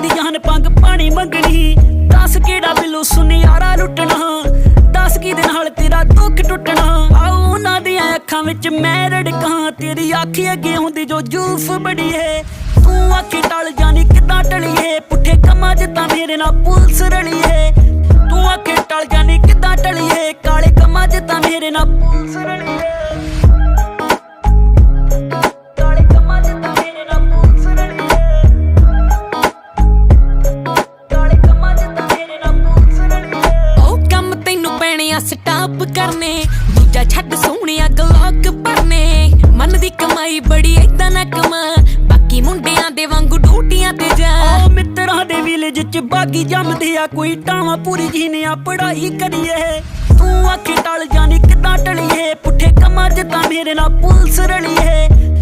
ਪਿੱਛੋਂ ਡੰਗਣੀ ਪੰਗ ਪਾਣੀ ਮੰਗਣੀ। ਦੱਸ ਕਿਹੜਾ ਬਿੱਲੂ ਸੁਨਿਆਰਾ ਲੁੱਟਣਾ? ਦੱਸ ਕੀ ਨਾਲ ਤੇਰਾ ਦੁੱਖ ਟੁੱਟਣਾ? ਆਉ ਉਹਨਾਂ ਦੀਆਂ ਅੱਖਾਂ ਵਿੱਚ ਮੈਂ ਰੜਕਾਂ। ਤੇਰੀ ਅੱਖੀ ਅੱਗੇ ਹੁੰਦੀ ਜੋ ਜੂਫ ਬੜੀ ਏ ਤੂੰ ਆਖੀ ਟਲ ਜਾਣੀ ਕਿੱਦਾਂ ਟਲੀਏ? ਪੁੱਠੇ ਕੰਮਾਂ 'ਚ ਤਾਂ ਮੇਰੇ ਨਾਲ ਪੁਲਿਸ ਰਲੀ ਏ ਤੂੰ ਆਖੀ ਟਲ ਜਾਣੀ ਕਿੱਦਾਂ ਟਲੀਏ? ਕਾਲੇ ਕੰਮਾਂ 'ਚ ਤਾਂ ਮੇਰੇ ਨਾਲ ਪੁਲਿਸ ਰਲੀ ਸਟਾਪ ਕਰਨੇ। ਦੂਜਾ ਛੱਡ ਸੋਹਣਿਆ ਗਲੋਕ ਭਰਨੇ। ਮਨ ਦੀ ਕਮਾਈ ਬੜੀ, ਏਦਾਂ ਨਾ ਕਮਾ। ਬਾਕੀ ਮੁੰਡਿਆਂ ਦੇ ਵਾਂਗੂ ਡੂਟੀਆਂ ਤੇ ਜਾ। ਆ ਮਿੱਤਰਾਂ ਦੇ ਵਿਲੇਜ ਚ ਬਾਗੀ ਜੰਮਦੇ ਆ। ਕੋਈ ਟਾਵਾਂ ਪੂਰੀ ਜੀ ਨੇ ਆ ਪੜਾਈ ਕਰੀਏ। ਤੂੰ ਆਖੇ ਟਲ ਜਾਣੀ ਕਿੱਦਾਂ ਟਲੀਏ। ਪੁੱਠੇ ਕੰਮਾਂ ਜਿੱਦਾਂ ਮੇਰੇ ਨਾਲ ਪੁਲਿਸ ਰਲੀਏ। ਤੂੰ